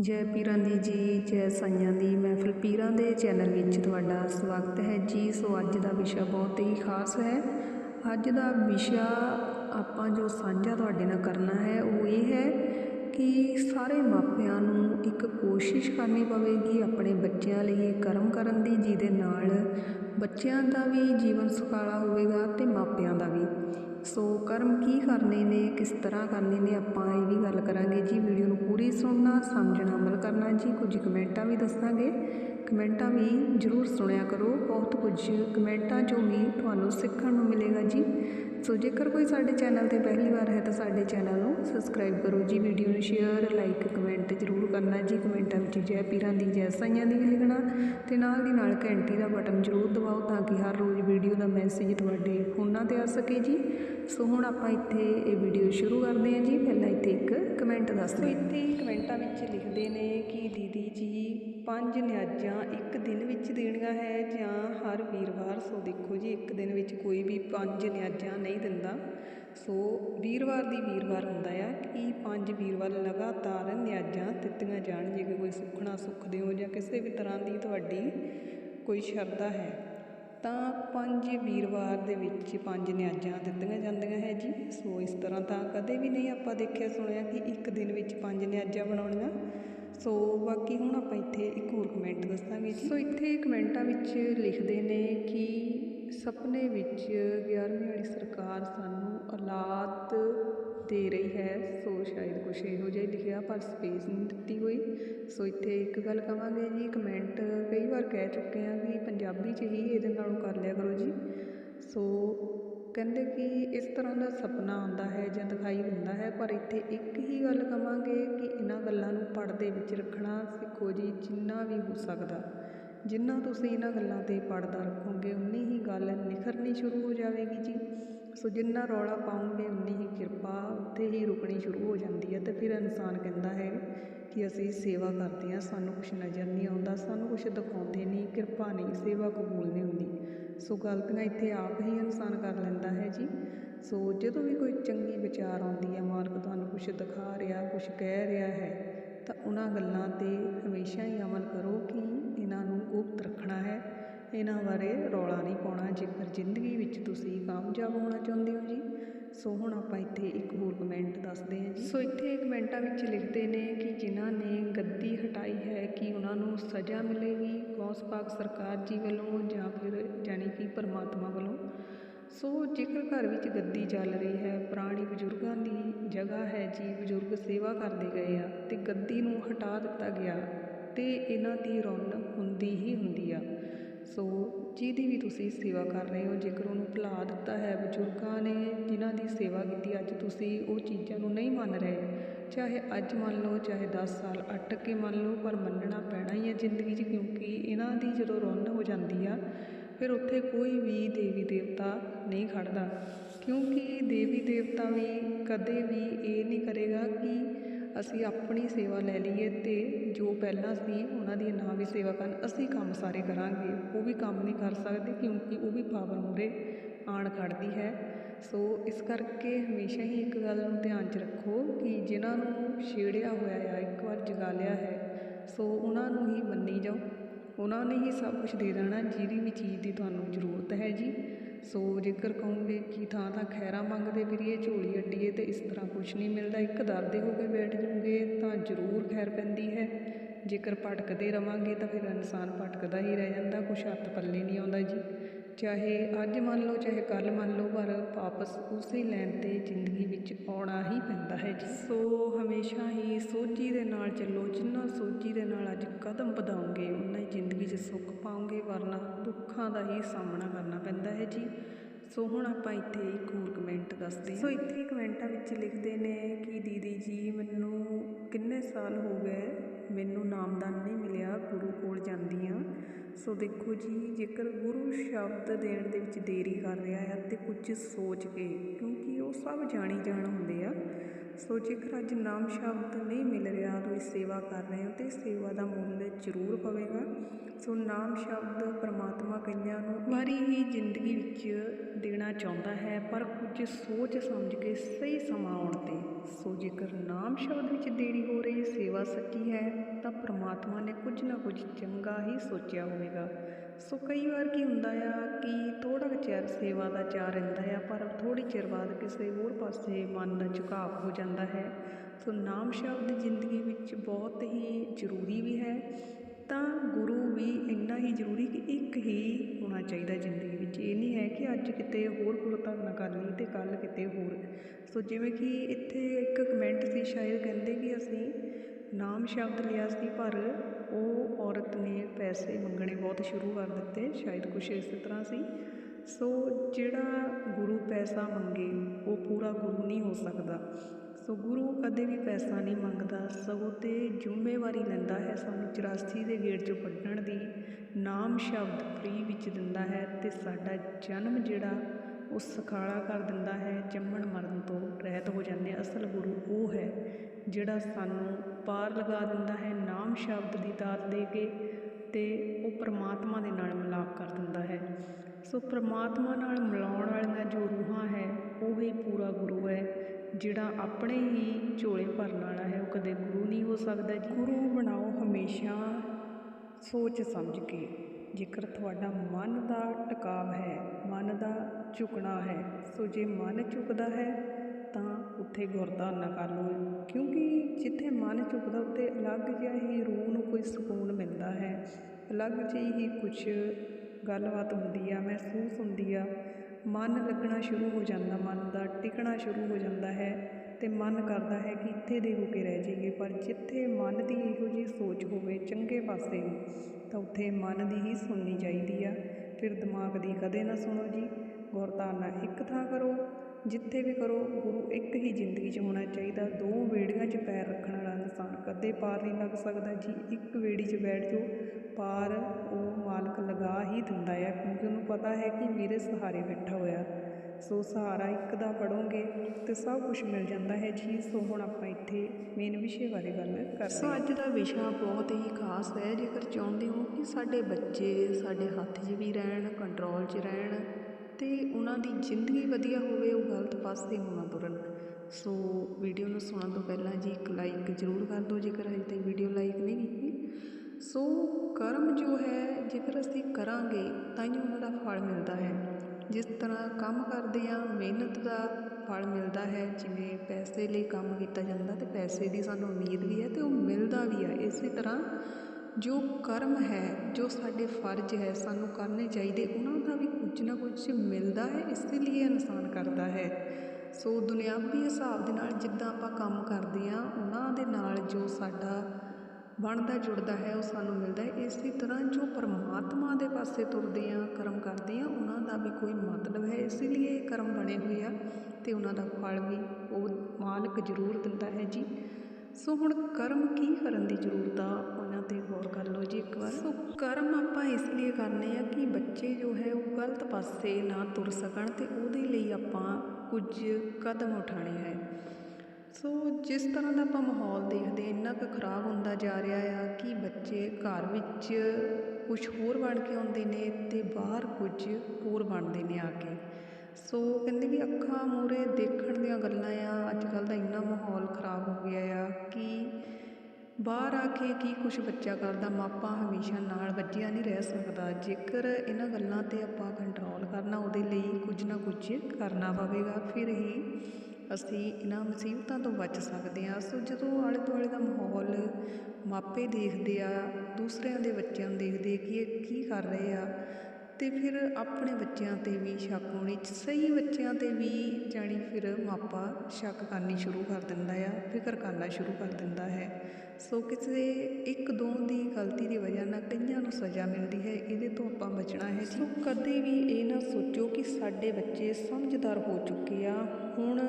ਜੈ ਪੀਰਾਂ ਦੀ ਜੀ, ਜੈ ਸਾਈਆਂ ਦੀ ਮਹਿਫਿਲ। ਪੀਰਾਂ ਦੇ ਚੈਨਲ ਵਿੱਚ ਤੁਹਾਡਾ ਸਵਾਗਤ ਹੈ ਜੀ। ਸੋ ਅੱਜ ਦਾ ਵਿਸ਼ਾ ਬਹੁਤ ਹੀ ਖਾਸ ਹੈ। ਅੱਜ ਦਾ ਵਿਸ਼ਾ ਆਪਾਂ ਜੋ ਸਾਂਝਾ ਤੁਹਾਡੇ ਨਾਲ ਕਰਨਾ ਹੈ, ਉਹ ਇਹ ਹੈ ਕਿ ਸਾਰੇ ਮਾਪਿਆਂ ਨੂੰ ਇੱਕ ਕੋਸ਼ਿਸ਼ ਕਰਨੀ ਪਵੇਗੀ ਆਪਣੇ ਬੱਚਿਆਂ ਲਈ ਇਹ ਕਰਮ ਕਰਨ ਦੀ, ਜਿਹਦੇ ਨਾਲ ਬੱਚਿਆਂ ਦਾ ਵੀ ਜੀਵਨ ਸੁਖਾਲਾ ਹੋਵੇਗਾ ਤੇ ਮਾਪਿਆਂ ਦਾ ਵੀ। ਸੋ ਕਰਮ ਕੀ ਕਰਨੇ ਨੇ, ਕਿਸ ਤਰ੍ਹਾਂ ਕਰਨੇ ਨੇ, ਆਪਾਂ ਇਹ ਵੀ ਗੱਲ ਕਰਾਂਗੇ ਜੀ। ਵੀਡੀਓ ਨੂੰ ਪੂਰੀ ਸੁਣਨਾ, ਸਮਝਣਾ, ਅਮਲ ਕਰਨਾ ਜੀ। ਕੁਝ ਕਮੈਂਟਾਂ ਵੀ ਦੱਸਾਂਗੇ। ਕਮੈਂਟਾਂ ਵੀ ਜ਼ਰੂਰ ਸੁਣਿਆ ਕਰੋ। ਬਹੁਤ ਕੁਝ ਕਮੈਂਟਾਂ 'ਚੋਂ ਵੀ ਤੁਹਾਨੂੰ ਸਿੱਖਣ ਨੂੰ ਮਿਲੇਗਾ ਜੀ। ਸੋ ਜੇਕਰ ਕੋਈ ਸਾਡੇ ਚੈਨਲ ਤੇ ਪਹਿਲੀ ਵਾਰ ਹੈ ਤਾਂ ਸਾਡੇ ਚੈਨਲ ਨੂੰ ਸਬਸਕ੍ਰਾਈਬ ਕਰੋ ਜੀ। ਵੀਡੀਓ ਨੂੰ ਸ਼ੇਅਰ, ਲਾਈਕ, ਕਮੈਂਟ ਜ਼ਰੂਰ ਕਰਨਾ ਜੀ। ਕਮੈਂਟਾਂ ਵਿੱਚ ਜੈ ਪੀਰਾਂ ਦੀ, ਜੈ ਸਾਈਆਂ ਦੀ ਵੀ ਲਿਖਣਾ ਤੇ ਨਾਲ ਦੀ ਨਾਲ ਘੰਟੀ ਦਾ ਬਟਨ ਜ਼ਰੂਰ ਦਬਾਓ ਤਾਂ ਕਿ ਹਰ ਰੋਜ਼ ਵੀਡੀਓ ਦਾ ਮੈਸੇਜ ਤੁਹਾਡੇ ਫੋਨਾਂ ਤੇ ਆ ਸਕੇ ਜੀ। ਸੋ ਹੁਣ ਆਪਾਂ ਇੱਥੇ ਇਹ ਵੀਡੀਓ ਸ਼ੁਰੂ ਕਰਦੇ ਹਾਂ ਜੀ। ਪਹਿਲਾਂ ਇੱਥੇ ਇੱਕ ਕਮੈਂਟ ਦੱਸਦੇ ਇੱਥੇ ਕਮੈਂਟਾਂ ਵਿੱਚ ਲਿਖਦੇ ਨੇ ਕਿ ਦੀਦੀ ਜੀ, ਪੰਜ ਨਿਆਜ਼ਾਂ ਇੱਕ ਦਿਨ ਵਿੱਚ ਦੇਣੀਆਂ ਹੈ ਜਾਂ ਹਰ ਵੀਰਵਾਰ? ਸੋ ਦੇਖੋ ਜੀ, ਇੱਕ ਦਿਨ ਵਿੱਚ ਕੋਈ ਵੀ ਪੰਜ ਨਿਆਜ਼ਾਂ ਨਹੀਂ ਦਿੰਦਾ। ਸੋ ਵੀਰਵਾਰ ਦੀ ਵੀਰਵਾਰ ਹੁੰਦਾ ਆ ਕਿ ਪੰਜ ਵੀਰਵਾਰ ਲਗਾਤਾਰ ਨਿਆਜ਼ਾਂ ਦਿੱਤੀਆਂ ਜਾਣ। ਜੇ ਕੋਈ ਸੁੱਖਣਾ ਸੁੱਖਦੇ ਹੋ ਜਾਂ ਕਿਸੇ ਵੀ ਤਰ੍ਹਾਂ ਦੀ ਤੁਹਾਡੀ ਕੋਈ ਸ਼ਰਧਾ ਹੈ। ਤਾਂ ਪੰਜ ਵੀਰਵਾਰ ਦੇ ਵਿੱਚ ਪੰਜ ਨਿਆਜ਼ਾਂ ਦਿੱਤੀਆਂ ਜਾਂਦੀਆਂ ਹੈ ਜੀ। ਸੋ ਇਸ ਤਰ੍ਹਾਂ ਤਾਂ ਕਦੇ ਵੀ ਨਹੀਂ ਆਪਾਂ ਦੇਖਿਆ, ਸੁਣਿਆ ਕਿ ਇੱਕ ਦਿਨ ਵਿੱਚ ਪੰਜ ਨਿਆਜ਼ਾਂ ਬਣਾਉਣੀਆਂ। ਸੋ ਬਾਕੀ ਹੁਣ ਆਪਾਂ ਇੱਥੇ ਇੱਕ ਹੋਰ ਕਮੈਂਟ ਦੱਸਾਂਗੇ ਜੀ। ਸੋ ਇੱਥੇ ਕਮੈਂਟਾਂ ਵਿੱਚ ਲਿਖਦੇ ਨੇ ਕਿ ਸੁਪਨੇ ਵਿੱਚ 11ਵੀਂ ਵਾਲੀ ਸਰਕਾਰ ਸਾਨੂੰ ਔਲਾਦ ਦੇ ਰਹੀ ਹੈ। ਸੋ ਸ਼ਾਇਦ ਕੁਛ ਇਹੋ ਜਿਹਾ ਹੀ ਲਿਖਿਆ, ਪਰ ਸਪੇਸ ਨਹੀਂ ਦਿੱਤੀ ਹੋਈ। ਸੋ ਇੱਥੇ ਇੱਕ ਗੱਲ ਕਵਾਂਗੇ ਜੀ ਕਮੈਂਟ ਕਈ ਵਾਰ ਕਹਿ ਚੁੱਕੇ ਹਾਂ ਵੀ ਪੰਜਾਬੀ 'ਚ ਹੀ ਇਹਦੇ ਨਾਲੋਂ ਕਰ ਲਿਆ ਕਰੋ ਜੀ। ਸੋ ਕਹਿੰਦੇ ਕਿ ਇਸ ਤਰ੍ਹਾਂ ਦਾ ਸੁਪਨਾ ਆਉਂਦਾ ਹੈ ਜਾਂ ਦਿਖਾਈ ਦਿੰਦਾ ਹੈ, ਪਰ ਇੱਥੇ ਇੱਕ ਹੀ ਗੱਲ ਕਵਾਂਗੇ ਕਿ ਇਹਨਾਂ ਗੱਲਾਂ ਨੂੰ ਪੜਦੇ ਵਿੱਚ ਰੱਖਣਾ ਸਿੱਖੋ ਜੀ, ਜਿੰਨਾ ਵੀ ਹੋ ਸਕਦਾ। ਜਿੰਨਾ ਤੁਸੀਂ ਇਹਨਾਂ ਗੱਲਾਂ ਤੇ ਪੜਦਾ ਰੱਖੋਗੇ, ਉਨੀ ਹੀ ਗੱਲ ਨਿਖਰਨੀ ਸ਼ੁਰੂ ਹੋ ਜਾਵੇਗੀ ਜੀ। ਸੋ ਜਿੰਨਾ ਰੌਲਾ ਪਾਉਂਗੇ, ਉਨੀ ਹੀ ਕਿਰਪਾ ਉੱਥੇ ਹੀ ਰੁਕਣੀ ਸ਼ੁਰੂ ਹੋ ਜਾਂਦੀ ਹੈ ਅਤੇ ਫਿਰ ਇਨਸਾਨ ਕਹਿੰਦਾ ਹੈ ਕਿ ਅਸੀਂ ਸੇਵਾ ਕਰਦੇ ਹਾਂ, ਸਾਨੂੰ ਕੁਛ ਨਜ਼ਰ ਨਹੀਂ ਆਉਂਦਾ, ਸਾਨੂੰ ਕੁਛ ਦਿਖਾਉਂਦੇ ਨਹੀਂ, ਕਿਰਪਾ ਨਹੀਂ, ਸੇਵਾ ਕਬੂਲ ਨਹੀਂ ਹੁੰਦੀ। ਸੋ ਗਲਤੀਆਂ ਇੱਥੇ ਆਪ ਹੀ ਇਨਸਾਨ ਕਰ ਲੈਂਦਾ ਹੈ ਜੀ। ਸੋ ਜਦੋਂ ਵੀ ਕੋਈ ਚੰਗੀ ਵਿਚਾਰ ਆਉਂਦੀ ਹੈ, ਮਾਲਕ ਤੁਹਾਨੂੰ ਕੁਛ ਦਿਖਾ ਰਿਹਾ, ਕੁਛ ਕਹਿ ਰਿਹਾ ਹੈ, ਤਾਂ ਉਹਨਾਂ ਗੱਲਾਂ ਤੇ ਹਮੇਸ਼ਾ ਹੀ ਅਮਲ ਕਰੋ ਕਿ ਇਹਨਾਂ ਨੂੰ ਗੁਪਤ ਰੱਖਣਾ ਹੈ। ਇਹਨਾਂ ਬਾਰੇ ਰੌਲਾ ਨਹੀਂ ਪਾਉਣਾ, ਜੇਕਰ ਜ਼ਿੰਦਗੀ ਵਿੱਚ ਤੁਸੀਂ ਕਾਮਯਾਬ ਹੋਣਾ ਚਾਹੁੰਦੇ ਹੋ ਜੀ। ਸੋ ਹੁਣ ਆਪਾਂ ਇੱਥੇ ਇੱਕ ਹੋਰ ਕਮੈਂਟ ਦੱਸਦੇ ਹਾਂ ਜੀ। ਸੋ ਇੱਥੇ ਕਮੈਂਟਾਂ ਵਿੱਚ ਲਿਖਦੇ ਨੇ ਕਿ ਜਿਨ੍ਹਾਂ ਨੇ ਗੱਦੀ ਹਟਾਈ ਹੈ, ਕਿ ਉਹਨਾਂ ਨੂੰ ਸਜ਼ਾ ਮਿਲੇਗੀ? ਗੌਸ ਪਾਕ ਸਰਕਾਰ ਜੀ ਵੱਲੋਂ ਜਾਂ ਫਿਰ ਜਾਨੀ ਕਿ ਪਰਮਾਤਮਾ ਵੱਲੋਂ? ਸੋ ਜੇਕਰ ਘਰ ਵਿੱਚ ਗੱਦੀ ਚੱਲ ਰਹੀ ਹੈ, ਪੁਰਾਣੀ ਬਜ਼ੁਰਗਾਂ ਦੀ ਜਗ੍ਹਾ ਹੈ ਜੀ, ਬਜ਼ੁਰਗ ਸੇਵਾ ਕਰਦੇ ਗਏ ਆ ਤੇ ਗੱਦੀ ਨੂੰ ਹਟਾ ਦਿੱਤਾ ਗਿਆ, ਤੇ ਇਹਨਾਂ ਦੀ ਰੌਣਕ ਹੁੰਦੀ ਹੀ ਹੁੰਦੀ ਆ। ਸੋ ਜਿਹਦੀ ਵੀ ਤੁਸੀਂ ਸੇਵਾ ਕਰ ਰਹੇ ਹੋ, ਜੇਕਰ ਉਹਨੂੰ ਭੁਲਾ ਦਿੱਤਾ ਹੈ ਬਜ਼ੁਰਗਾਂ ਨੇ, ਜਿਨ੍ਹਾਂ ਦੀ ਸੇਵਾ ਕੀਤੀ, ਅੱਜ ਤੁਸੀਂ ਉਹ ਚੀਜ਼ਾਂ ਨੂੰ ਨਹੀਂ ਮੰਨ ਰਹੇ। ਚਾਹੇ ਅੱਜ ਮੰਨ ਲਓ, ਚਾਹੇ 10 ਸਾਲ, ਅਟਕ ਕੇ ਮੰਨ ਲਓ, ਪਰ ਮੰਨਣਾ ਪੈਣਾ ਹੀ ਹੈ ਜ਼ਿੰਦਗੀ 'ਚ, ਕਿਉਂਕਿ ਇਹਨਾਂ ਦੀ ਜਦੋਂ ਰੌਣ ਹੋ ਜਾਂਦੀ ਆ, ਫਿਰ ਉੱਥੇ ਕੋਈ ਵੀ ਦੇਵੀ ਦੇਵਤਾ ਨਹੀਂ ਖੜਦਾ। ਕਿਉਂਕਿ ਦੇਵੀ ਦੇਵਤਾ ਵੀ ਕਦੇ ਵੀ ਇਹ ਨਹੀਂ ਕਰੇਗਾ ਕਿ ਅਸੀਂ ਆਪਣੀ ਸੇਵਾ ਲੈ ਲਈਏ ਅਤੇ ਜੋ ਪਹਿਲਾਂ ਸੀ, ਉਹਨਾਂ ਦੀ ਨਾ ਵੀ ਸੇਵਾ ਕਰਨ, ਅਸੀਂ ਕੰਮ ਸਾਰੇ ਕਰਾਂਗੇ। ਉਹ ਵੀ ਕੰਮ ਨਹੀਂ ਕਰ ਸਕਦੇ ਕਿਉਂਕਿ ਉਹ ਵੀ ਪਾਵਰ ਮੂਹਰੇ ਆਣ ਖੜ੍ਹਦੀ ਹੈ। ਸੋ ਇਸ ਕਰਕੇ ਹਮੇਸ਼ਾ ਹੀ ਇੱਕ ਗੱਲ ਨੂੰ ਧਿਆਨ 'ਚ ਰੱਖੋ ਕਿ ਜਿਨ੍ਹਾਂ ਨੂੰ ਛੇੜਿਆ ਹੋਇਆ ਆ, ਇੱਕ ਵਾਰ ਜਗਾ ਲਿਆ ਹੈ, ਸੋ ਉਹਨਾਂ ਨੂੰ ਹੀ ਮੰਨੀ ਜਾਓ। ਉਹਨਾਂ ਨੇ ਹੀ ਸਭ ਕੁਝ ਦੇ ਦੇਣਾ ਜਿਹੜੀ ਵੀ ਚੀਜ਼ ਦੀ ਤੁਹਾਨੂੰ ਜ਼ਰੂਰਤ ਹੈ ਜੀ। ਸੋ ਜੇਕਰ ਕਹੋਗੇ ਕਿ ਥਾਂ ਥਾਂ ਖੈਰਾਂ ਮੰਗਦੇ ਫਿਰੀਏ, ਝੋਲੀ ਅੱਡੀਏ ਤੇ ਇਸ ਤਰ੍ਹਾਂ ਕੁਝ ਨਹੀਂ ਮਿਲਦਾ, ਇੱਕ ਦਰਦੇ ਹੋ ਕੇ ਬੈਠ ਜੂਗੇ ਤਾਂ ਜ਼ਰੂਰ ਖੈਰ ਪੈਂਦੀ ਹੈ। ਜੇਕਰ ਭਟਕਦੇ ਰਵਾਂਗੇ ਤਾਂ ਫਿਰ ਇਨਸਾਨ ਭਟਕਦਾ ਹੀ ਰਹਿ ਜਾਂਦਾ, ਕੁਛ ਹੱਥ ਪੱਲੇ ਨਹੀਂ ਆਉਂਦਾ ਜੀ। ਚਾਹੇ ਅੱਜ ਮੰਨ ਲਓ, ਚਾਹੇ ਕੱਲ ਮੰਨ ਲਓ, ਪਰ ਵਾਪਸ ਉਸੇ ਲੈਣ ਤੇ ਜ਼ਿੰਦਗੀ ਵਿੱਚ ਆਉਣਾ ਹੀ ਪੈਂਦਾ ਹੈ ਜੀ। ਸੋ ਹਮੇਸ਼ਾ ਹੀ ਸੋਚੀ ਦੇ ਨਾਲ ਚੱਲੋ, ਜਿੰਨਾ ਸੋਚੀ ਦੇ ਨਾਲ ਅੱਜ ਕਦਮ ਵਧਾਉਂਗੇ ਉਨਾ ਹੀ ਜ਼ਿੰਦਗੀ 'ਚ ਸੁੱਖ ਪਾਉਂਗੇ ਵਰਨਾ ਦੁੱਖਾਂ ਦਾ ਹੀ ਸਾਹਮਣਾ ਕਰਨਾ ਪੈਂਦਾ ਹੈ ਜੀ। ਸੋ ਹੁਣ ਆਪਾਂ ਇੱਥੇ ਇੱਕ ਹੋਰ ਕਮੈਂਟ ਦੱਸਦੇ ਹਾਂ। ਸੋ ਇੱਥੇ ਕਮੈਂਟਾਂ ਵਿੱਚ ਲਿਖਦੇ ਨੇ ਕਿ, ਦੀਦੀ ਜੀ, ਮੈਨੂੰ ਕਿੰਨੇ ਸਾਲ ਹੋ ਗਏ? ਮੈਨੂੰ ਨਾਮਦਾਨ ਨਹੀਂ ਮਿਲਿਆ, ਗੁਰੂ ਕੋਲ ਜਾਂਦੀ ਹਾਂ ਸੋ ਦੇਖੋ ਜੀ, ਜੇਕਰ ਗੁਰੂ ਸ਼ਬਦ ਦੇਣ ਦੇ ਵਿੱਚ ਦੇਰੀ ਕਰ ਰਿਹਾ ਆ ਅਤੇ ਕੁਝ ਸੋਚ ਕੇ, ਕਿਉਂਕਿ ਉਹ ਸਭ ਜਾਣੀ ਜਾਣ ਹੁੰਦੇ ਆ ਸੋ ਜੇਕਰ ਅੱਜ ਨਾਮ ਸ਼ਬਦ ਨਹੀਂ ਮਿਲ ਰਿਹਾ, ਤੁਸੀਂ ਸੇਵਾ ਕਰ ਰਹੇ ਹੋ, ਤੇ ਸੇਵਾ ਦਾ ਮੁੱਲ ਜ਼ਰੂਰ ਪਵੇਗਾ। ਸੋ ਨਾਮ ਸ਼ਬਦ ਪ੍ਰਮਾਤਮਾ ਕਈਆਂ ਨੂੰ ਵਾਰੀ ਹੀ ਜ਼ਿੰਦਗੀ ਵਿੱਚ ਦੇਣਾ ਚਾਹੁੰਦਾ ਹੈ, ਪਰ ਕੁਝ ਸੋਚ ਸਮਝ ਕੇ ਸਹੀ ਸਮਾਂ ਆਉਣ ਤੇ। ਸੋ ਜੇਕਰ ਨਾਮ ਸ਼ਬਦ ਵਿੱਚ ਦੇਰੀ ਹੋ ਰਹੀ, ਸੇਵਾ ਸੱਚੀ ਹੈ, ਤਾਂ ਪ੍ਰਮਾਤਮਾ ਨੇ ਕੁਝ ਨਾ ਕੁਝ ਚੰਗਾ ਹੀ ਸੋਚਿਆ ਹੋਵੇਗਾ। ਸੋ ਕਈ ਵਾਰ ਕੀ ਹੁੰਦਾ ਆ ਕਿ ਥੋੜਾ ਚਿਰ ਸੇਵਾ ਦਾ ਚਾਅ ਰਹਿੰਦਾ ਆ, ਪਰ ਥੋੜੀ ਚਿਰ ਬਾਅਦ ਕਿਸੇ ਹੋਰ ਪਾਸੇ ਮਨ ਦਾ ਝੁਕਾਅ ਹੋ ਜਾਂਦਾ ਹੈ। ਸੋ ਨਾਮ ਸ਼ਬਦ ਜ਼ਿੰਦਗੀ ਵਿੱਚ ਬਹੁਤ ਹੀ ਜ਼ਰੂਰੀ ਵੀ ਹੈ। ਤਾਂ ਗੁਰੂ ਵੀ ਇੰਨਾ ਹੀ ਜ਼ਰੂਰੀ ਕਿ ਇੱਕ ਹੀ ਹੋਣਾ ਚਾਹੀਦਾ ਜ਼ਿੰਦਗੀ ਵਿੱਚ। ਇਹ ਨਹੀਂ ਹੈ ਕਿ ਅੱਜ ਕਿਤੇ ਹੋਰ ਗੁਰੂ ਧਾਰਨਾ ਕਰ ਲਈ ਤੇ ਕੱਲ ਕਿਤੇ ਹੋਰ। ਸੋ ਜਿਵੇਂ ਕਿ ਇੱਥੇ ਇੱਕ ਕਮੈਂਟ ਸੀ, ਸ਼ਾਇਦ ਕਹਿੰਦੇ ਕਿ ਅਸੀਂ ਨਾਮ ਸ਼ਬਦ ਲਿਆ ਸੀ, ਪਰ ਉਹ ਔਰਤ ਨੇ ਪੈਸੇ ਮੰਗਣੇ ਬਹੁਤ ਸ਼ੁਰੂ ਕਰ ਦਿੱਤੇ, ਸ਼ਾਇਦ ਕੁਛ ਇਸ ਤਰ੍ਹਾਂ ਸੀ। ਸੋ ਜਿਹੜਾ ਗੁਰੂ ਪੈਸਾ ਮੰਗੇ, ਉਹ ਪੂਰਾ ਗੁਰੂ ਨਹੀਂ ਹੋ ਸਕਦਾ। ਸੋ ਗੁਰੂ ਕਦੇ ਵੀ ਪੈਸਾ ਨਹੀਂ ਮੰਗਦਾ, ਸਗੋਂ ਤੇ ਜ਼ਿੰਮੇਵਾਰੀ ਲੈਂਦਾ ਹੈ, ਸਾਨੂੰ 84 ਦੇ ਗੇੜ ਚੋਂ ਕੱਢਣ ਦੀ। ਨਾਮ ਸ਼ਬਦ ਫ੍ਰੀ ਵਿੱਚ ਦਿੰਦਾ ਹੈ ਤੇ ਸਾਡਾ ਜਨਮ ਜਿਹੜਾ ਉਹ ਸਖਾਲਾ ਕਰ ਦਿੰਦਾ ਹੈ ਜੰਮਣ ਮਰਨ ਤੋਂ ਰਹਿਤ ਹੋ ਜਾਂਦੇ ਅਸਲ ਗੁਰੂ ਉਹ ਹੈ ਜਿਹੜਾ ਸਾਨੂੰ ਪਾਰ ਲਗਾ ਦਿੰਦਾ ਹੈ, ਨਾਮ ਸ਼ਬਦ ਦੀ ਦਾਤ ਦੇ ਕੇ ਤੇ ਉਹ ਪਰਮਾਤਮਾ ਦੇ ਨਾਲ ਮਿਲਾਪ ਕਰ ਦਿੰਦਾ ਹੈ। ਸੋ ਪਰਮਾਤਮਾ ਨਾਲ ਮਿਲਾਉਣ ਵਾਲੀਆਂ ਜੋ ਰੂਹਾਂ ਹੈ, ਉਹ ਹੀ ਪੂਰਾ ਗੁਰੂ ਹੈ, ਜਿਹੜਾ ਆਪਣੇ ਹੀ ਝੋਲੇ ਭਰਨ ਵਾਲਾ ਹੈ। ਉਹ ਕਦੇ ਗੁਰੂ ਨਹੀਂ ਹੋ ਸਕਦਾ ਗੁਰੂ ਬਣਾਓ ਹਮੇਸ਼ਾ, ਸੋਚ ਸਮਝ ਕੇ। ਜੇਕਰ ਤੁਹਾਡਾ ਮਨ ਦਾ ਟਿਕਾਵ ਹੈ, ਮਨ ਦਾ ਝੁਕਣਾ ਹੈ। ਸੋ ਜੇ ਮਨ ਝੁਕਦਾ ਹੈ, ਤਾਂ ਉੱਥੇ ਗੁਰਧਾਰਨਾ ਕਰ ਲਓ। ਕਿਉਂਕਿ ਜਿੱਥੇ ਮਨ ਝੁਕਦਾ, ਉੱਥੇ ਅਲੱਗ ਜਿਹਾ ਹੀ ਰੂਹ ਨੂੰ ਕੋਈ ਸਕੂਨ ਮਿਲਦਾ ਹੈ। ਅਲੱਗ ਜਿਹੀ ਹੀ ਕੁਝ ਗੱਲਬਾਤ ਹੁੰਦੀ ਆ, ਮਹਿਸੂਸ ਹੁੰਦੀ ਆ। ਮਨ ਲੱਗਣਾ ਸ਼ੁਰੂ ਹੋ ਜਾਂਦਾ, ਮਨ ਦਾ ਟਿਕਣਾ ਸ਼ੁਰੂ ਹੋ ਜਾਂਦਾ ਹੈ ਤੇ ਮਨ ਕਰਦਾ ਹੈ ਕਿ ਇੱਥੇ ਦੇ ਹੋ ਕੇ ਰਹਿ ਜਾਈਏ। ਪਰ ਜਿੱਥੇ ਮਨ ਦੀ ਇਹੋ ਜਿਹੀ ਸੋਚ ਹੋਵੇ ਚੰਗੇ ਪਾਸੇ ਨੂੰ ਤਾਂ ਉੱਥੇ ਮਨ ਦੀ ਹੀ ਸੁਣਨੀ ਚਾਹੀਦੀ ਆ। ਫਿਰ ਦਿਮਾਗ ਦੀ ਕਦੇ ਨਾ ਸੁਣੋ ਜੀ। ਗੁਰਧਾਰਨਾ ਇੱਕ ਥਾਂ ਕਰੋ, ਜਿੱਥੇ ਵੀ ਕਰੋ, ਗੁਰੂ ਇੱਕ ਹੀ ਜ਼ਿੰਦਗੀ 'ਚ ਹੋਣਾ ਚਾਹੀਦਾ। ਦੋ ਵੇੜੀਆਂ 'ਚ ਪੈਰ ਰੱਖਣ ਵਾਲਾ ਇਨਸਾਨ ਕਦੇ ਪਾਰ ਨਹੀਂ ਲੱਗ ਸਕਦਾ ਜੀ। ਇੱਕ ਵੇੜੀ 'ਚ ਬੈਠ ਜਾਓ, ਪਾਰ ਉਹ ਮਾਲਕ ਲਗਾ ਹੀ ਦਿੰਦਾ ਹੈ ਕਿਉਂਕਿ ਉਹਨੂੰ ਪਤਾ ਹੈ ਕਿ ਮੇਰੇ ਸਹਾਰੇ ਬੈਠਾ ਹੋਇਆ। ਸੋ ਸਹਾਰਾ ਇੱਕ ਦਾ ਫੜੋਗੇ ਤੇ ਸਭ ਕੁਝ ਮਿਲ ਜਾਂਦਾ ਹੈ ਜੀ। ਸੋ ਹੁਣ ਆਪਾਂ ਇੱਥੇ ਮੇਨ ਵਿਸ਼ੇ ਬਾਰੇ ਗੱਲ ਕਰਦੇ ਸੋ ਅੱਜ ਦਾ ਵਿਸ਼ਾ ਬਹੁਤ ਹੀ ਖਾਸ ਹੈ। ਜੇਕਰ ਚਾਹੁੰਦੇ ਹੋ ਕਿ ਸਾਡੇ ਬੱਚੇ ਸਾਡੇ ਹੱਥ 'ਚ ਵੀ ਰਹਿਣ ਕੰਟਰੋਲ 'ਚ ਰਹਿਣ ਅਤੇ ਉਹਨਾਂ ਦੀ ਜ਼ਿੰਦਗੀ ਵਧੀਆ ਹੋਵੇ, ਉਹ ਗਲਤ ਪਾਸੇ ਨੂੰ ਨਾ ਤੁਰਨ। ਸੋ ਵੀਡੀਓ ਨੂੰ ਸੁਣਨ ਤੋਂ ਪਹਿਲਾਂ ਜੀ ਇੱਕ ਲਾਈਕ ਜ਼ਰੂਰ ਕਰ ਦਿਓ ਜੇਕਰ ਅਜੇ ਤੱਕ ਵੀਡੀਓ ਲਾਈਕ ਨਹੀਂ ਕੀਤੀ। ਸੋ ਕਰਮ ਜੋ ਹੈ, ਜੇਕਰ ਅਸੀਂ ਕਰਾਂਗੇ, ਤਾਂ ਹੀ ਉਹਨਾਂ ਦਾ ਫਲ ਮਿਲਦਾ ਹੈ। ਜਿਸ ਤਰ੍ਹਾਂ ਕੰਮ ਕਰਦੇ ਆ ਮਿਹਨਤ ਦਾ ਫਲ ਮਿਲਦਾ ਹੈ, ਜਿਵੇਂ ਪੈਸੇ ਲਈ ਕੰਮ ਕੀਤਾ ਜਾਂਦਾ, ਤੇ ਪੈਸੇ ਦੀ ਸਾਨੂੰ ਉਮੀਦ ਵੀ ਹੈ ਤੇ ਉਹ ਮਿਲਦਾ ਵੀ ਹੈ। ਇਸੇ ਤਰ੍ਹਾਂ ਜੋ ਕਰਮ ਹੈ, ਜੋ ਸਾਡੇ ਫਰਜ਼ ਹੈ, ਸਾਨੂੰ ਕਰਨੇ ਚਾਹੀਦੇ, ਉਹਨਾਂ ਦਾ ਕੁਝ ਨਾ ਕੁਝ ਮਿਲਦਾ ਹੈ, ਇਸ ਲਈ ਇਨਸਾਨ ਕਰਦਾ ਹੈ। ਸੋ ਦੁਨਿਆਵੀ ਹਿਸਾਬ ਦੇ ਨਾਲ ਜਿੱਦਾਂ ਆਪਾਂ ਕੰਮ ਕਰਦੇ ਹਾਂ, ਉਹਨਾਂ ਦੇ ਨਾਲ ਜੋ ਸਾਡਾ ਬਣਦਾ, ਜੁੜਦਾ ਹੈ, ਉਹ ਸਾਨੂੰ ਮਿਲਦਾ ਹੈ। ਇਸੇ ਤਰ੍ਹਾਂ ਜੋ ਪਰਮਾਤਮਾ ਦੇ ਪਾਸੇ ਤੁਰਦੇ ਆ ਕਰਮ ਕਰਦੇ ਆ ਉਹਨਾਂ ਦਾ ਵੀ ਕੋਈ ਮਤਲਬ ਹੈ। ਇਸ ਲਈ ਇਹ ਕਰਮ ਬਣੇ ਹੋਏ ਆ ਤੇ ਉਹਨਾਂ ਦਾ ਫਲ ਵੀ ਉਹ ਮਾਲਕ ਜ਼ਰੂਰ ਦਿੰਦਾ ਹੈ ਜੀ। ਸੋ ਹੁਣ ਕਰਮ ਕੀ ਕਰਨ ਦੀ ਜ਼ਰੂਰਤ ਆ? ਉਹਨਾਂ ਤੇ ਗੌਰ ਕਰ ਲਓ ਜੀ ਇੱਕ ਵਾਰ। ਸੋ ਕਰਮ ਆਪਾਂ ਇਸ ਲਈ ਕਰਨੇ ਆ ਕਿ ਬੱਚੇ ਜੋ ਹੈ ਉਹ ਗਲਤ ਪਾਸੇ ਨਾ ਤੁਰ ਸਕਣ ਤੇ ਉਹਦੇ ਲਈ ਆਪਾਂ ਕੁਝ ਕਦਮ ਉਠਾਣੇ ਹੈ ਸੋ ਜਿਸ ਤਰ੍ਹਾਂ ਦਾ ਆਪਾਂ ਮਾਹੌਲ ਦੇਖਦੇ ਇੰਨਾ ਕੁ ਖਰਾਬ ਹੁੰਦਾ ਜਾ ਰਿਹਾ ਆ ਕਿ ਬੱਚੇ ਘਰ ਵਿੱਚ ਕੁਝ ਹੋਰ ਬਣ ਕੇ ਆਉਂਦੇ ਨੇ ਤੇ ਬਾਹਰ ਕੁਝ ਹੋਰ ਬਣਦੇ ਨੇ ਆ ਕੇ। ਸੋ ਕਹਿੰਦੇ ਵੀ ਅੱਖਾਂ ਮੂਹਰੇ ਦੇਖਣ ਦੀਆਂ ਗੱਲਾਂ ਆ ਅੱਜ ਕੱਲ੍ਹ ਦਾ ਇੰਨਾ ਮਾਹੌਲ ਖਰਾਬ ਹੋ ਗਿਆ ਆ ਕਿ ਬਾਹਰ ਆ ਕੇ ਕੀ ਕੁਛ ਬੱਚਾ ਕਰਦਾ, ਮਾਪਾ ਹਮੇਸ਼ਾ ਨਾਲ ਵੱਜਿਆ ਨਹੀਂ ਰਹਿ ਸਕਦਾ। ਜੇਕਰ ਇਹਨਾਂ ਗੱਲਾਂ ਤੇ ਆਪਾਂ ਕੰਟਰੋਲ ਕਰਨਾ, ਉਹਦੇ ਲਈ ਕੁਝ ਨਾ ਕੁਝ ਕਰਨਾ ਪਵੇਗਾ, ਫਿਰ ਹੀ ਅਸੀਂ ਇਹਨਾਂ ਮੁਸੀਬਤਾਂ ਤੋਂ ਬਚ ਸਕਦੇ ਹਾਂ। ਸੋ ਜਦੋਂ ਆਲੇ ਦੁਆਲੇ ਦਾ ਮਾਹੌਲ ਮਾਪੇ ਦੇਖਦੇ ਆ, ਦੂਸਰਿਆਂ ਦੇ ਬੱਚਿਆਂ ਨੂੰ ਦੇਖਦੇ ਕਿ ਇਹ ਕੀ ਕਰ ਰਹੇ ਆ ਅਤੇ ਫਿਰ ਆਪਣੇ ਬੱਚਿਆਂ ਤੇ ਵੀ ਸ਼ੱਕ ਹੋਣੀ ਸਹੀ ਬੱਚਿਆਂ ਤੇ ਵੀ ਜਾਣੀ ਫਿਰ ਮਾਪਾ ਸ਼ੱਕ ਕਰਨੀ ਸ਼ੁਰੂ ਕਰ ਦਿੰਦਾ ਆ, ਫਿਕਰ ਕਰਨਾ ਸ਼ੁਰੂ ਕਰ ਦਿੰਦਾ ਹੈ। ਸੋ ਕਿਸੇ ਇੱਕ ਦੋ ਦੀ ਗਲਤੀ ਦੀ ਵਜ੍ਹਾ ਨਾਲ ਕਈਆਂ ਨੂੰ ਸਜ਼ਾ ਮਿਲਦੀ ਹੈ, ਇਹਦੇ ਤੋਂ ਆਪਾਂ ਬਚਣਾ ਹੈ। ਸੋ ਕਦੇ ਵੀ ਇਹ ਨਾ ਸੋਚੋ ਕਿ ਸਾਡੇ ਬੱਚੇ ਸਮਝਦਾਰ ਹੋ ਚੁੱਕੇ ਆ। ਹੁਣ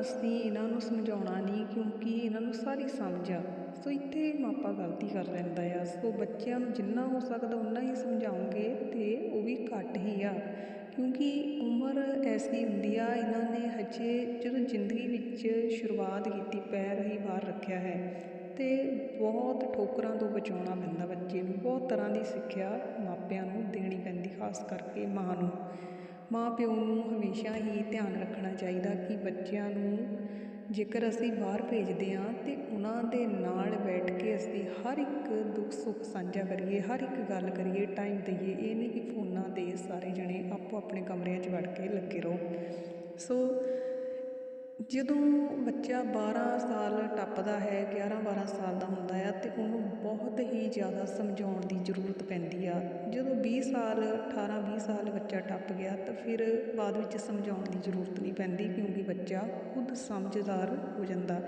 ਅਸੀਂ ਇਹਨਾਂ ਨੂੰ ਸਮਝਾਉਣਾ ਨਹੀਂ ਕਿਉਂਕਿ ਇਹਨਾਂ ਨੂੰ ਸਾਰੀ ਸਮਝ ਆ। ਸੋ ਇੱਥੇ ਮਾਪਾ ਗਲਤੀ ਕਰ ਲੈਂਦਾ ਆ। ਸੋ ਬੱਚਿਆਂ ਨੂੰ ਜਿੰਨਾ ਹੋ ਸਕਦਾ ਉਨਾ ਹੀ ਸਮਝਾਉਂਗੇ ਤੇ ਉਹ ਵੀ ਘੱਟ ਹੀ ਆ। ਕਿਉਂਕਿ ਉਮਰ ਐਸੀ ਹੁੰਦੀ ਆ, ਇਹਨਾਂ ਨੇ ਹਜੇ ਜਦੋਂ ਜ਼ਿੰਦਗੀ ਵਿੱਚ ਸ਼ੁਰੂਆਤ ਕੀਤੀ, ਪੈਰ ਹੀ ਬਾਹਰ ਰੱਖਿਆ ਹੈ। ਅਤੇ ਬਹੁਤ ਠੋਕਰਾਂ ਤੋਂ ਬਚਾਉਣਾ ਪੈਂਦਾ ਬੱਚੇ ਨੂੰ। ਬਹੁਤ ਤਰ੍ਹਾਂ ਦੀ ਸਿੱਖਿਆ ਮਾਪਿਆਂ ਨੂੰ ਦੇਣੀ ਪੈਂਦੀ, ਖਾਸ ਕਰਕੇ ਮਾਂ ਨੂੰ। ਮਾਂ ਪਿਓ ਨੂੰ ਹਮੇਸ਼ਾ ਹੀ ਧਿਆਨ ਰੱਖਣਾ ਚਾਹੀਦਾ ਕਿ ਬੱਚਿਆਂ ਨੂੰ ਜੇਕਰ ਅਸੀਂ ਬਾਹਰ ਭੇਜਦੇ ਹਾਂ ਤਾਂ ਉਹਨਾਂ ਦੇ ਨਾਲ ਬੈਠ ਕੇ ਅਸੀਂ ਹਰ ਇੱਕ ਦੁੱਖ ਸੁੱਖ ਸਾਂਝਾ ਕਰੀਏ, ਹਰ ਇੱਕ ਗੱਲ ਕਰੀਏ, ਟਾਈਮ ਦਈਏ। ਇਹ ਨਹੀਂ ਕਿ ਫੋਨਾਂ ਤੇ ਸਾਰੇ ਜਣੇ ਆਪੋ ਆਪਣੇ ਕਮਰਿਆਂ 'ਚ ਵੜ ਕੇ ਲੱਗੇ ਰਹੋ। ਸੋ ਜਦੋਂ ਬੱਚਾ 12 ਸਾਲ ਟੱਪਦਾ ਹੈ 11 12 ਸਾਲ ਦਾ ਹੁੰਦਾ ਆ ਤੇ ਉਹਨੂੰ ਬਹੁਤ ਹੀ ਜ਼ਿਆਦਾ ਸਮਝਾਉਣ ਦੀ ਜ਼ਰੂਰਤ ਪੈਂਦੀ ਆ। ਜਦੋਂ ਵੀਹ ਸਾਲ 18 20 ਸਾਲ ਬੱਚਾ ਟੱਪ ਗਿਆ ਤਾਂ ਫਿਰ ਬਾਅਦ ਵਿੱਚ ਸਮਝਾਉਣ ਦੀ ਜ਼ਰੂਰਤ ਨਹੀਂ ਪੈਂਦੀ ਕਿਉਂਕਿ ਬੱਚਾ ਖੁਦ ਸਮਝਦਾਰ ਹੋ ਜਾਂਦਾ।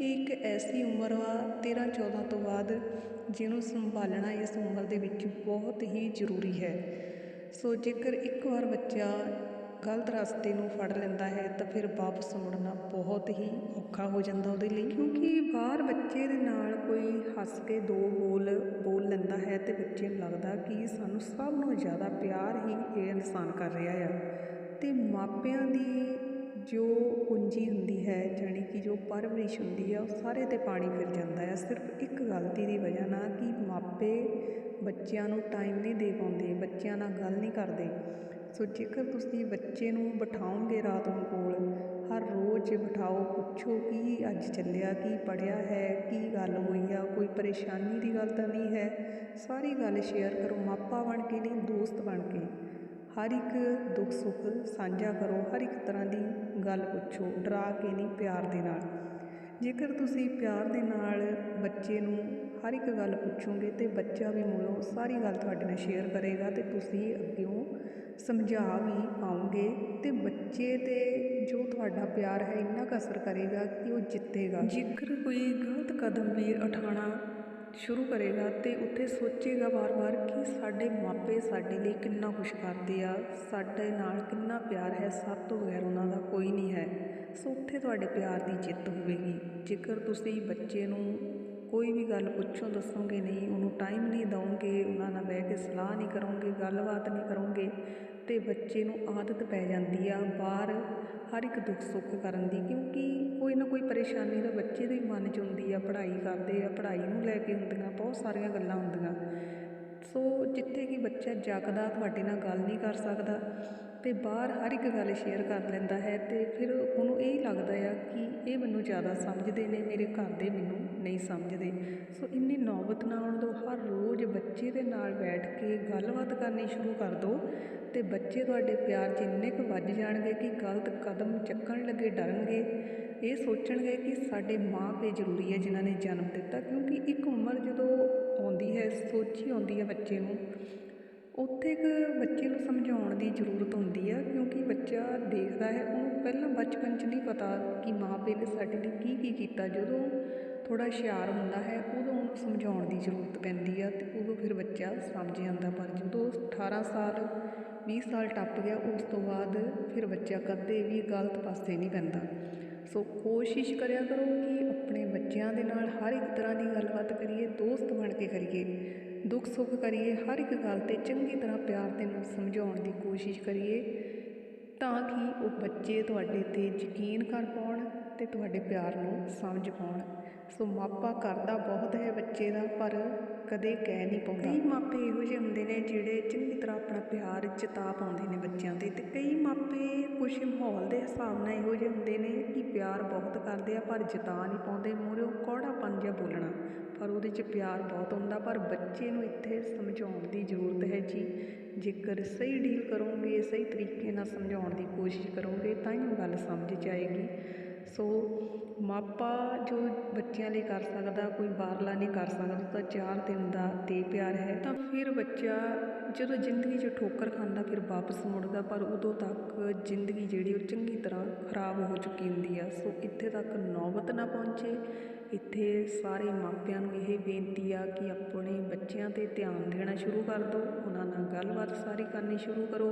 ਇਹ ਇੱਕ ਐਸੀ ਉਮਰ ਆ 13 14 ਤੋਂ ਬਾਅਦ ਜਿਹਨੂੰ ਸੰਭਾਲਣਾ ਇਸ ਉਮਰ ਦੇ ਵਿੱਚ ਬਹੁਤ ਹੀ ਜ਼ਰੂਰੀ ਹੈ। ਸੋ ਜੇਕਰ ਇੱਕ ਵਾਰ ਬੱਚਾ ਗਲਤ ਰਸਤੇ ਨੂੰ ਫੜ ਲੈਂਦਾ ਹੈ ਤਾਂ ਫਿਰ ਵਾਪਸ ਮੁੜਨਾ ਬਹੁਤ ਹੀ ਔਖਾ ਹੋ ਜਾਂਦਾ ਉਹਦੇ ਲਈ, ਕਿਉਂਕਿ ਬਾਹਰ ਬੱਚੇ ਦੇ ਨਾਲ ਕੋਈ ਹੱਸ ਕੇ ਦੋ ਬੋਲ ਬੋਲ ਲੈਂਦਾ ਹੈ ਤੇ ਬੱਚੇ ਨੂੰ ਲੱਗਦਾ ਕਿ ਸਾਨੂੰ ਸਭ ਨੂੰ ਜ਼ਿਆਦਾ ਪਿਆਰ ਹੀ ਇਹ ਇਨਸਾਨ ਕਰ ਰਿਹਾ ਆ। ਤੇ ਮਾਪਿਆਂ ਦੀ ਜੋ ਕੁੰਜੀ ਹੁੰਦੀ ਹੈ, ਜਾਣੀ ਕਿ ਜੋ ਪਰਵਰਿਸ਼ ਹੁੰਦੀ ਆ, ਉਹ ਸਾਰੇ ਤੇ ਪਾਣੀ ਫਿਰ ਜਾਂਦਾ ਹੈ ਸਿਰਫ ਇੱਕ ਗਲਤੀ ਦੀ ਵਜ੍ਹਾ ਨਾਲ ਕਿ ਮਾਪੇ ਬੱਚਿਆਂ ਨੂੰ ਟਾਈਮ ਨਹੀਂ ਦੇ ਪਾਉਂਦੇ, ਬੱਚਿਆਂ ਨਾਲ ਗੱਲ ਨਹੀਂ ਕਰਦੇ। ਸੋ ਜੇਕਰ ਤੁਸੀਂ ਬੱਚੇ ਨੂੰ ਬਿਠਾਓਗੇ ਰਾਤ ਨੂੰ ਕੋਲ, ਹਰ ਰੋਜ਼ ਬਿਠਾਓ, ਪੁੱਛੋ ਕੀ ਅੱਜ ਚੱਲਿਆ, ਕੀ ਪੜ੍ਹਿਆ ਹੈ, ਕੀ ਗੱਲ ਹੋਈ ਆ, ਕੋਈ ਪਰੇਸ਼ਾਨੀ ਦੀ ਗੱਲ ਤਾਂ ਨਹੀਂ ਹੈ। ਸਾਰੀ ਗੱਲ ਸ਼ੇਅਰ ਕਰੋ, ਮਾਪਾ ਬਣ ਕੇ ਨਹੀਂ, ਦੋਸਤ ਬਣ ਕੇ। ਹਰ ਇੱਕ ਦੁੱਖ ਸੁੱਖ ਸਾਂਝਾ ਕਰੋ, ਹਰ ਇੱਕ ਤਰ੍ਹਾਂ ਦੀ ਗੱਲ ਪੁੱਛੋ, ਡਰਾ ਕੇ ਨਹੀਂ, ਪਿਆਰ ਦੇ ਨਾਲ। ਜੇਕਰ ਤੁਸੀਂ ਪਿਆਰ ਦੇ ਨਾਲ ਬੱਚੇ ਨੂੰ ਹਰ ਇੱਕ ਗੱਲ ਪੁੱਛੋਗੇ ਤੇ ਬੱਚਾ ਵੀ ਮੂਲੋਂ ਸਾਰੀ ਗੱਲ ਤੁਹਾਡੇ ਨਾਲ ਸ਼ੇਅਰ ਕਰੇਗਾ ਤੇ ਤੁਸੀਂ ਅੱਗਿਓਂ ਸਮਝਾ ਵੀ ਪਾਉਂਗੇ ਤੇ ਬੱਚੇ ਤੇ ਜੋ ਤੁਹਾਡਾ ਪਿਆਰ ਹੈ ਇੰਨਾ ਕੁ ਅਸਰ ਕਰੇਗਾ ਕਿ ਉਹ ਜਿੱਤੇਗਾ। ਜੇਕਰ ਕੋਈ ਗਲਤ ਕਦਮ ਵੀ ਉਠਾਉਣਾ ਸ਼ੁਰੂ ਕਰੇਗਾ ਅਤੇ ਉੱਥੇ ਸੋਚੇਗਾ ਵਾਰ-ਵਾਰ ਕਿ ਸਾਡੇ ਮਾਪੇ ਸਾਡੇ ਲਈ ਕਿੰਨਾ ਕੁਛ ਕਰਦੇ ਆ, ਸਾਡੇ ਨਾਲ ਕਿੰਨਾ ਪਿਆਰ ਹੈ, ਸਭ ਤੋਂ ਬਗੈਰ ਉਹਨਾਂ ਦਾ ਕੋਈ ਨਹੀਂ ਹੈ। ਸੋ ਉੱਥੇ ਤੁਹਾਡੇ ਪਿਆਰ ਦੀ ਜਿੱਤ ਹੋਵੇਗੀ। ਜੇਕਰ ਤੁਸੀਂ ਬੱਚੇ ਨੂੰ ਕੋਈ ਵੀ ਗੱਲ ਪੁੱਛੋ, ਦੱਸੋਗੇ ਨਹੀਂ, ਉਹਨੂੰ ਟਾਈਮ ਨਹੀਂ ਦਵੋਗੇ, ਉਹਨਾਂ ਨਾਲ ਬਹਿ ਕੇ ਸਲਾਹ ਨਹੀਂ ਕਰੋਗੇ, ਗੱਲਬਾਤ ਨਹੀਂ ਕਰੋਗੇ ਅਤੇ ਬੱਚੇ ਨੂੰ ਆਦਤ ਪੈ ਜਾਂਦੀ ਆ ਬਾਹਰ ਹਰ ਇੱਕ ਦੁੱਖ ਸੁੱਖ ਕਰਨ ਦੀ, ਕਿਉਂਕਿ ਕੋਈ ਨਾ ਕੋਈ ਪਰੇਸ਼ਾਨੀ ਤਾਂ ਬੱਚੇ ਦੇ ਮਨ 'ਚ ਹੁੰਦੀ ਆ, ਪੜ੍ਹਾਈ ਕਰਦੇ ਆ, ਪੜ੍ਹਾਈ ਨੂੰ ਲੈ ਕੇ ਹੁੰਦੀਆਂ, ਬਹੁਤ ਸਾਰੀਆਂ ਗੱਲਾਂ ਹੁੰਦੀਆਂ। ਸੋ ਜਿੱਥੇ ਕਿ ਬੱਚਾ ਜਗਦਾ, ਤੁਹਾਡੇ ਨਾਲ ਗੱਲ ਨਹੀਂ ਕਰ ਸਕਦਾ, ਤੇ ਬਾਹਰ ਹਰ ਇੱਕ ਗੱਲ ਸ਼ੇਅਰ ਕਰ ਲੈਂਦਾ ਹੈ ਤੇ ਫਿਰ ਉਹਨੂੰ ਇਹ ਲੱਗਦਾ ਆ ਕਿ ਇਹ ਮੈਨੂੰ ਜ਼ਿਆਦਾ ਸਮਝਦੇ ਨੇ, ਮੇਰੇ ਘਰ ਦੇ ਮੈਨੂੰ ਨਹੀਂ ਸਮਝਦੇ। ਸੋ ਇੰਨੀ ਨੌਬਤ ਨਾ ਆਉਣ ਦਿਓ ਹਰ ਰੋਜ਼ ਬੱਚੇ ਦੇ ਨਾਲ ਬੈਠ ਕੇ ਗੱਲਬਾਤ ਕਰਨੀ ਸ਼ੁਰੂ ਕਰ ਦਿਓ ਅਤੇ ਬੱਚੇ ਤੁਹਾਡੇ ਪਿਆਰ 'ਚ ਇੰਨੇ ਕੁ ਵੱਜ ਜਾਣਗੇ ਕਿ ਗਲਤ ਕਦਮ ਚੱਕਣ ਲੱਗੇ ਡਰਨਗੇ। ਇਹ ਸੋਚਣਗੇ ਕਿ ਸਾਡੇ ਮਾਂ ਪਿਓ ਜ਼ਰੂਰੀ ਹੈ ਜਿਨ੍ਹਾਂ ਨੇ ਜਨਮ ਦਿੱਤਾ, ਕਿਉਂਕਿ ਇੱਕ ਉਮਰ ਜਦੋਂ ਆਉਂਦੀ ਹੈ, ਸੋਚੀ ਆਉਂਦੀ ਹੈ ਬੱਚੇ ਨੂੰ, ਉੱਥੇ ਇੱਕ ਬੱਚੇ ਨੂੰ ਸਮਝਾਉਣ ਦੀ ਜ਼ਰੂਰਤ ਹੁੰਦੀ ਆ, ਕਿਉਂਕਿ ਬੱਚਾ ਦੇਖਦਾ ਹੈ, ਉਹਨੂੰ ਪਹਿਲਾਂ ਬਚਪਨ 'ਚ ਨਹੀਂ ਪਤਾ ਕਿ ਮਾਂ ਪਿਓ ਨੇ ਸਾਡੇ ਲਈ ਕੀ ਕੀ ਕੀਤਾ। ਜਦੋਂ ਥੋੜ੍ਹਾ ਹੁਸ਼ਿਆਰ ਹੁੰਦਾ ਹੈ, ਉਦੋਂ ਉਹਨੂੰ ਸਮਝਾਉਣ ਦੀ ਜ਼ਰੂਰਤ ਪੈਂਦੀ ਆ ਅਤੇ ਉਦੋਂ ਫਿਰ ਬੱਚਾ ਸਮਝ ਜਾਂਦਾ। ਪਰ ਜਦੋਂ 18 ਸਾਲ, ਵੀਹ ਸਾਲ ਟੱਪ ਗਿਆ, ਉਸ ਤੋਂ ਬਾਅਦ ਫਿਰ ਬੱਚਾ ਕਦੇ ਵੀ ਗਲਤ ਪਾਸੇ ਨਹੀਂ ਪੈਂਦਾ। ਸੋ ਕੋਸ਼ਿਸ਼ ਕਰਿਆ ਕਰੋ ਕਿ ਆਪਣੇ ਬੱਚਿਆਂ ਦੇ ਨਾਲ ਹਰ ਇੱਕ ਤਰ੍ਹਾਂ ਦੀ ਗੱਲਬਾਤ ਕਰੀਏ, ਦੋਸਤ ਬਣ ਕੇ ਕਰੀਏ, ਦੁੱਖ ਸੁੱਖ ਕਰੀਏ, ਹਰ ਇੱਕ ਗੱਲ ਤੇ ਚੰਗੀ ਤਰ੍ਹਾਂ ਪਿਆਰ ਦੇ ਨਾਲ ਸਮਝਾਉਣ ਦੀ ਕੋਸ਼ਿਸ਼ ਕਰੀਏ ਤਾਂ ਕਿ ਉਹ ਬੱਚੇ ਤੁਹਾਡੇ ਤੇ ਯਕੀਨ ਕਰ ਪਾਉਣ ਅਤੇ ਤੁਹਾਡੇ ਪਿਆਰ ਨੂੰ ਸਮਝ ਪਾਉਣ। ਸੋ ਮਾਪਾ ਕਰਦਾ ਬਹੁਤ ਹੈ ਬੱਚੇ ਦਾ, ਪਰ ਕਦੇ ਕਹਿ ਨਹੀਂ ਪਾਉਂਦਾ। ਕਈ ਮਾਪੇ ਇਹੋ ਜਿਹੇ ਹੁੰਦੇ ਨੇ ਜਿਹੜੇ ਚੰਗੀ ਤਰ੍ਹਾਂ ਆਪਣਾ ਪਿਆਰ ਜਤਾ ਪਾਉਂਦੇ ਨੇ ਬੱਚਿਆਂ ਦੇ ਤੇ ਕਈ ਮਾਪੇ ਕੁਛ ਮਾਹੌਲ ਦੇ ਹਿਸਾਬ ਨਾਲ ਇਹੋ ਜਿਹੇ ਹੁੰਦੇ ਨੇ ਕਿ ਪਿਆਰ ਬਹੁਤ ਕਰਦੇ ਆ, ਪਰ ਜਤਾ ਨਹੀਂ ਪਾਉਂਦੇ, ਮੂਹਰੇ ਕੌੜਾਪਨ ਜਿਹਾ ਬੋਲਣਾ। ਪਰ ਉਹਦੇ 'ਚ ਪਿਆਰ ਬਹੁਤ ਹੁੰਦਾ, ਪਰ ਬੱਚੇ ਨੂੰ ਇੱਥੇ ਸਮਝਾਉਣ ਦੀ ਜ਼ਰੂਰਤ ਹੈ ਜੀ। ਜੇਕਰ ਸਹੀ ਡੀਲ ਕਰੋਗੇ, ਸਹੀ ਤਰੀਕੇ ਨਾਲ ਸਮਝਾਉਣ ਦੀ ਕੋਸ਼ਿਸ਼ ਕਰੋਗੇ, ਤਾਂ ਹੀ ਉਹ ਗੱਲ ਸਮਝ ਜਾਏਗੀ। ਸੋ ਮਾਪਾ ਜੋ ਬੱਚਿਆਂ ਲਈ ਕਰ ਸਕਦਾ, ਕੋਈ ਬਾਹਰਲਾ ਨਹੀਂ ਕਰ ਸਕਦਾ, ਤਾਂ ਚਾਰ ਦਿਨ ਦਾ ਤੇ ਪਿਆਰ ਹੈ, ਤਾਂ ਫਿਰ ਬੱਚਾ ਜਦੋਂ ਜ਼ਿੰਦਗੀ 'ਚ ਠੋਕਰ ਖਾਂਦਾ, ਫਿਰ ਵਾਪਸ ਮੁੜਦਾ, ਪਰ ਉਦੋਂ ਤੱਕ ਜ਼ਿੰਦਗੀ ਜਿਹੜੀ ਉਹ ਚੰਗੀ ਤਰ੍ਹਾਂ ਖਰਾਬ ਹੋ ਚੁੱਕੀ ਹੁੰਦੀ ਆ। ਸੋ ਇੱਥੇ ਤੱਕ ਨੌਬਤ ਨਾ ਪਹੁੰਚੇ ਇੱਥੇ ਸਾਰੇ ਮਾਪਿਆਂ ਨੂੰ ਇਹ ਬੇਨਤੀ ਆ ਕਿ ਆਪਣੇ ਬੱਚਿਆਂ ਤੇ ਧਿਆਨ ਦੇਣਾ ਸ਼ੁਰੂ ਕਰ ਦਿਓ ਉਹਨਾਂ ਨਾਲ ਗੱਲਬਾਤ ਸਾਰੀ ਕਰਨੀ ਸ਼ੁਰੂ ਕਰੋ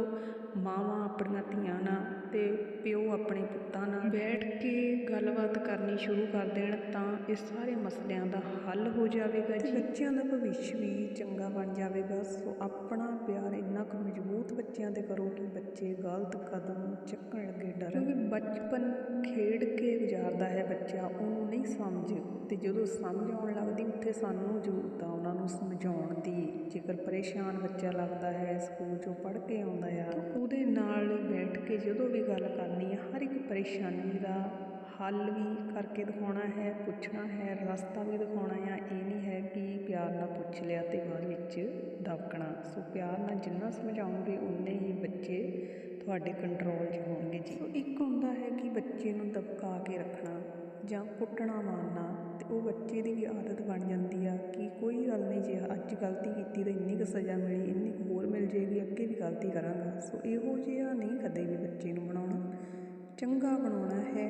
ਮਾਵਾਂ ਆਪਣੀਆਂ ਧੀਆਂ ਨਾਲ ਤੇ ਪਿਓ ਆਪਣੇ ਪੁੱਤਾਂ ਨਾਲ ਬੈਠ ਕੇ ਗੱਲਬਾਤ ਕਰਨੀ ਸ਼ੁਰੂ ਕਰ ਦੇਣ ਤਾਂ ਇਹ ਸਾਰੇ ਮਸਲਿਆਂ ਦਾ ਹੱਲ ਹੋ ਜਾਵੇਗਾ ਜੀ। ਬੱਚਿਆਂ ਦਾ ਭਵਿੱਖ ਵੀ ਚੰਗਾ ਬਣ ਜਾਵੇਗਾ ਸੋ ਆਪਣਾ ਪਿਆਰ ਇੰਨਾ ਕੁ ਮਜ਼ਬੂਤ ਬੱਚਿਆਂ ਤੇ ਕਰੋ ਕਿ ਬੱਚੇ ਗਲਤ ਕਦਮ ਚੱਕਣ ਲੱਗੇ ਡਰ ਕਿਉਂਕਿ ਬਚਪਨ ਖੇਡ ਕੇ ਗੁਜ਼ਾਰਦਾ ਹੈ ਬੱਚਾ ਉਹਨੂੰ ਨਹੀਂ ਸਮਝ ਤੇ ਜਦੋਂ ਸਮਝ ਆਉਣ ਲੱਗਦੀ, ਉੱਥੇ ਸਾਨੂੰ ਜ਼ਰੂਰਤ ਆ ਉਹਨਾਂ ਨੂੰ ਸਮਝਾਉਣ ਦੀ। ਜੇਕਰ ਪਰੇਸ਼ਾਨ ਬੱਚਾ ਲੱਗਦਾ ਹੈ, ਸਕੂਲ ਚੋਂ ਪੜ੍ਹ ਕੇ ਆਉਂਦਾ ਆ ਉਹਦੇ ਨਾਲ ਬੈਠ ਕੇ ਜਦੋਂ ਵੀ ਗੱਲ ਕਰਨੀ ਆ, ਹਰ ਇੱਕ ਪਰੇਸ਼ਾਨੀ ਦਾ ਹੱਲ ਵੀ ਕਰਕੇ ਦਿਖਾਉਣਾ ਹੈ, ਪੁੱਛਣਾ ਹੈ, ਰਸਤਾ ਵੀ ਦਿਖਾਉਣਾ ਆ। ਇਹ ਨਹੀਂ ਹੈ ਕਿ ਪਿਆਰ ਨਾਲ ਪੁੱਛ ਲਿਆ ਤੇ ਬਾਅਦ ਵਿੱਚ ਦਬਕਣਾ। ਸੋ ਪਿਆਰ ਨਾਲ ਜਿੰਨਾ ਸਮਝਾਉਂਗੇ ਉਨੇ ਹੀ ਬੱਚੇ ਤੁਹਾਡੇ ਕੰਟਰੋਲ 'ਚ ਹੋਣਗੇ ਜੀ। ਸੋ ਇੱਕ ਹੁੰਦਾ ਹੈ ਕਿ ਬੱਚੇ ਨੂੰ ਦਬਕਾ ਕੇ ਰੱਖਣਾ। ਜਾਂ ਕੁੱਟਣਾ ਮਾਰਨਾ ਅਤੇ ਉਹ ਬੱਚੇ ਦੀ ਵੀ ਆਦਤ ਬਣ ਜਾਂਦੀ ਆ ਕਿ ਕੋਈ ਗੱਲ ਨਹੀਂ ਜੇ ਅੱਜ ਗਲਤੀ ਕੀਤੀ ਤਾਂ ਇੰਨੀ ਕੁ ਸਜ਼ਾ ਮਿਲੀ, ਇੰਨੀ ਕੁ ਹੋਰ ਮਿਲ ਜੇਗੀ ਅੱਗੇ ਵੀ ਗਲਤੀ ਕਰਾਂਗਾ। ਸੋ ਇਹੋ ਜਿਹਾ ਨਹੀਂ ਕਦੇ ਵੀ ਬੱਚੇ ਨੂੰ ਬਣਾਉਣਾ। ਚੰਗਾ ਬਣਾਉਣਾ ਹੈ,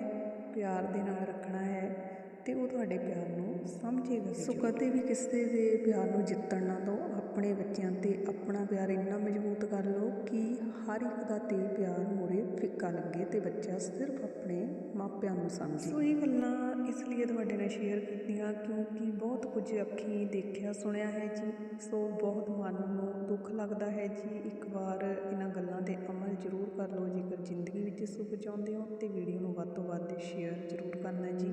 ਪਿਆਰ ਦੇ ਨਾਲ ਰੱਖਣਾ ਹੈ ਅਤੇ ਉਹ ਤੁਹਾਡੇ ਪਿਆਰ ਨੂੰ ਸਮਝੇਗਾ ਸੋ ਕਦੇ ਵੀ ਕਿਸੇ ਦੇ ਪਿਆਰ ਨੂੰ ਜਿੱਤਣ ਨਾ ਦਿਓ, ਆਪਣੇ ਬੱਚਿਆਂ ਤੇ ਆਪਣਾ ਪਿਆਰ ਇੰਨਾ ਮਜ਼ਬੂਤ ਕਰ ਲਓ ਕਿ ਹਰ ਇੱਕ ਦਾ ਤੇ ਪਿਆਰ ਮੋਰੇ ਫਿੱਕਾ ਲੱਗੇ ਤੇ ਬੱਚਾ ਸਿਰਫ ਆਪਣੇ ਮਾਪਿਆਂ ਨੂੰ ਸਮਝੇ। ਸੋ ਇਹ ਗੱਲਾਂ ਇਸ ਲਈ ਤੁਹਾਡੇ ਨਾਲ ਸ਼ੇਅਰ ਕੀਤੀਆਂ ਕਿਉਂਕਿ ਬਹੁਤ ਕੁਝ ਅੱਖੀਂ ਦੇਖਿਆ, ਸੁਣਿਆ ਹੈ ਜੀ। ਸੋ ਬਹੁਤ ਮਨ ਨੂੰ ਦੁੱਖ ਲੱਗਦਾ ਹੈ ਜੀ। ਇੱਕ ਵਾਰ ਇਹਨਾਂ ਗੱਲਾਂ ਤੇ ਅਮਲ ਜ਼ਰੂਰ ਕਰ ਲਓ, ਜੇਕਰ ਜ਼ਿੰਦਗੀ ਵਿੱਚ ਸੁੱਖ ਚਾਹੁੰਦੇ ਹੋ ਤੇ ਵੀਡੀਓ ਨੂੰ ਵੱਧ ਤੋਂ ਵੱਧ ਸ਼ੇਅਰ ਜ਼ਰੂਰ ਕਰਨਾ ਜੀ।